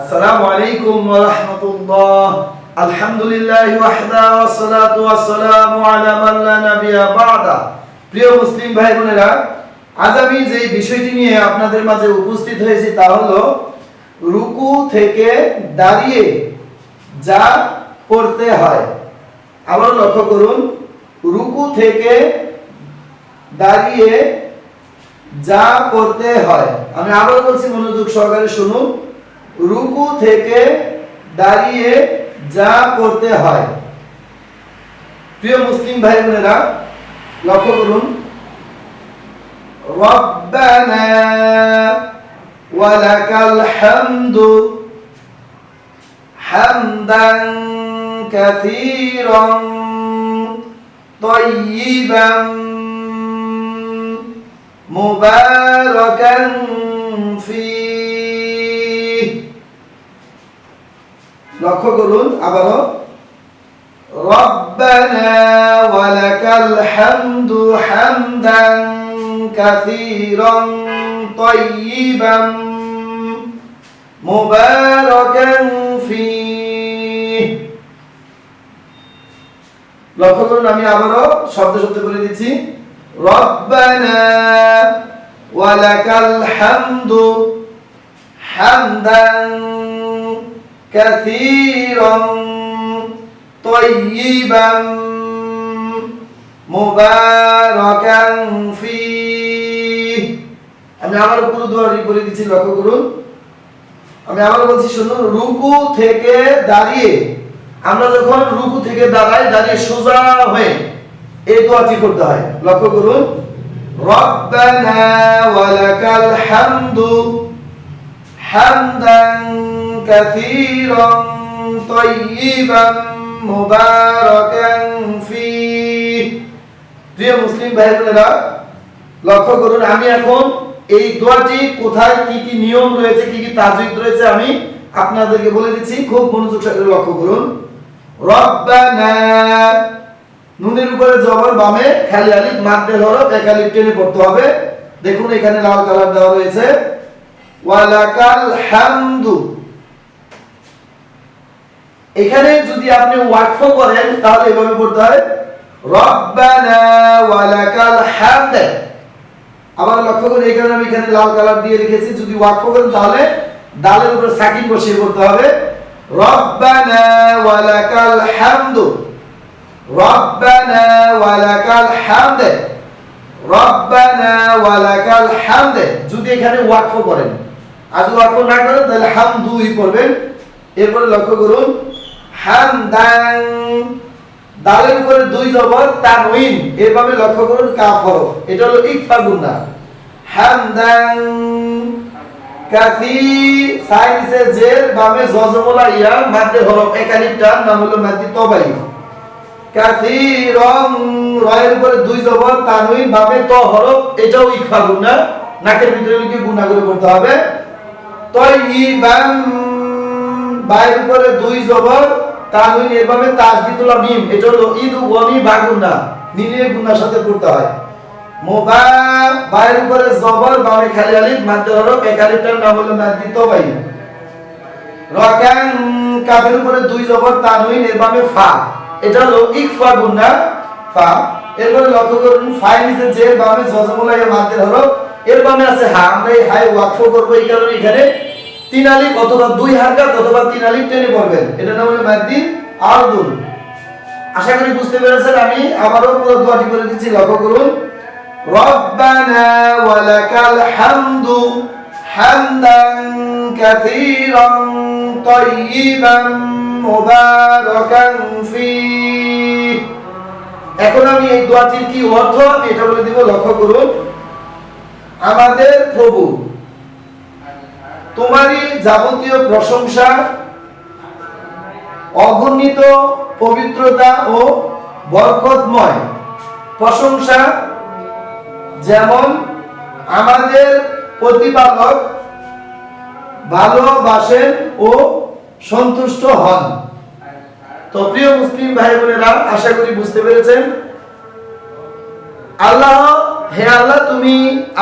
আসসালামু আলাইকুম ওয়া রাহমাতুল্লাহ। আলহামদুলিল্লাহ ওয়াহদা ওয়াসসালাতু ওয়াসসালামু আলা মান লা নাবিয়্যা প্রিয় মুসলিম ভাই বোনেরা আজ আমি যে বিষয়টি নিয়ে আপনাদের মাঝে উপস্থিত হয়েছি তা হলো, রুকু থেকে দাঁড়িয়ে যা করতে হয়। আবার লক্ষ্য করুন, রুকু থেকে দাঁড়িয়ে যা করতে হয়। আমি আবার বলছি, মনোযোগ সহকারে শুনুন। রুকু থেকে দাঁড়িয়ে যা করতে হয় প্রিয় মুসলিম ভাই বোনেরা লক্ষ্য করুন রব্বানা ওয়ালাকাল হামদু হামদান কাসীরান طيبا مباركا فيه লক্ষ্য করুন আবারও রব্বানা ওয়ালাকাল হামদু হামদান কাসীরান طيبا মুবারাকান ফীহ লক্ষ্য করুন আমি আবারও শব্দ শব্দ করে দিচ্ছি রব্বানা ওয়ালাকাল হামদু হামদান কাসীরান طيبا মুবারাকান ফীহ আমি আবার পুরো দোয়াটি বলে দিচ্ছি লক্ষ্য করুন আমি আবার বলছি শুনুন রুকু থেকে দাঁড়িয়ে আমরা যখন রুকু থেকে দাঁড়াই দাঁড়িয়ে সোজা হয়ে এই দোয়াটি করতে হয় লক্ষ্য করুন রব্বানা ওয়ালাকাল হামদু হামদান কাসীরান তাইয়িবান মুবারাকান ফীহ প্রিয় মুসলিম ভাই বোনেরা, লক্ষ্য করুন, আমি এখন এই দোয়াটি কোথায়, কি কি নিয়ম রয়েছে, কি কি তাজউদ রয়েছে আমি আপনাদেরকে বলে দিচ্ছি। খুব মনোযোগ সহকারে লক্ষ্য করুন। রব্বানা, নুনের উপরে জবর বামে খালি আলিফ মাদ্দে হরফ এক আলিফ টেনে পড়তে হবে। দেখুন, এখানে লাল কালার দেওয়া রয়েছে। ওয়ালাকাল হামদু। এখানে যদি আপনি ওয়াকফ করেন, তাহলে এভাবে পড়তে হয়, রব্বানা ওয়ালাকাল হামদ। আবার লক্ষ্য করে এখানে আমি এখানে লাল কালার দিয়ে রেখেছি, যদি ওয়াকফ করেন, তাহলে দালের উপরে সাকিন বসিয়ে পড়তে হবে, রব্বানা ওয়ালাকাল হামদু। রব্বানা ওয়ালাকাল হামদ। রব্বানা ওয়ালাকাল হামদ। যদি এখানে ওয়াকফ করেন আর যদি ওয়াকফ না করেন তাহলে হামদুই পড়বেন। এরপরে লক্ষ্য করুন হামদান দালের উপরে দুই জবর তানউইন এভাবে লক্ষ্য করুন কাফ হরফ এটা হলো ইকফা গুন্না হামদান কাফি সাইনিসে জের বামে জজমলা ইয়া মাদ্দে হরফ একালিফটার নাম হলো মাদ্দি তবাই। কাসীরম রয়ের উপরে দুই জবর তানউইন বামে ত হরফ, এটাও ইকফা গুন্না নাকের ভিতরে লিখে গুণা করে করতে হবে? তয়িবান বাইর উপরে দুই জবর তানউইন এভাবে তাসদিদুল মিম এটা হলো ইদু বাগুন্না নীলের গুন্নার সাথে পড়তে হয়। মোবা বাইর উপরে জবর, বামে খালি আলিফ মাদ্দে হরফ নাম হলো মাদ্দি তবাই। রকান, কাফের উপরে দুই জবর তানউইন এর ফা, এটা হলো ইকফা গুন্না ফা। এরপরে লক্ষ্য করুন ফাই নিচে যে বামে জজমুলাই মাদ্দে হরফ এর বামে আছে হা আমরা এই হাই ওয়াকফ করব এই কারণে এখানে তিন আলিফ অথবা দুই হারকাত অথবা তিন আলিফ টেনে পড়বেন। এটা নাম হলো মাদ্দি আরদুন আশা করি বুঝতে পেরেছেন, আমি আবারও পুরো দোয়াটি করে দিচ্ছি, লক্ষ্য করুন। রব্বানা ওয়ালাকাল হামদু হামদান কাসীরান তাইয়িবান মুবারাকান ফীহ। এখন আমি এই দোয়াটির কি অর্থ, আমি এটা বলে দিব, লক্ষ্য করুন। আমাদের প্রভু। তোমারই যাবতীয় প্রশংসা, অগণিত পবিত্রতা ও বরকতময় প্রশংসা যেমন আমাদের প্রতিপালক ভালোবাসেন ও সন্তুষ্ট হন। তো প্রিয় মুসলিম ভাই বোনেরা আশা করি বুঝতে পেরেছেন। আল্লাহ হে আল্লাহ, তুমি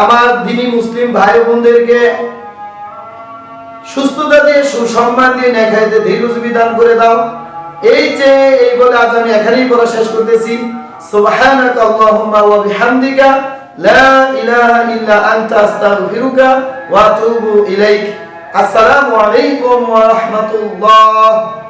আমার দিনী মুসলিম ভাই বোনদেরকে সুস্থতা দিয়ে, সুসম্মান দিয়ে নেখাইতে দীর্ঘজীবী দান করে দাও। এই যে এই বলে আজ আমি এখানেই পড়া শেষ করতেছি। সুবহানাকা আল্লাহুম্মা ওয়া বিহামদিকা, লা ইলাহা ইল্লা আনতা আস্তাগফিরুকা ওয়া আতুবু ইলাইক। আসসালামু আলাইকুম ওয়া রাহমাতুল্লাহ।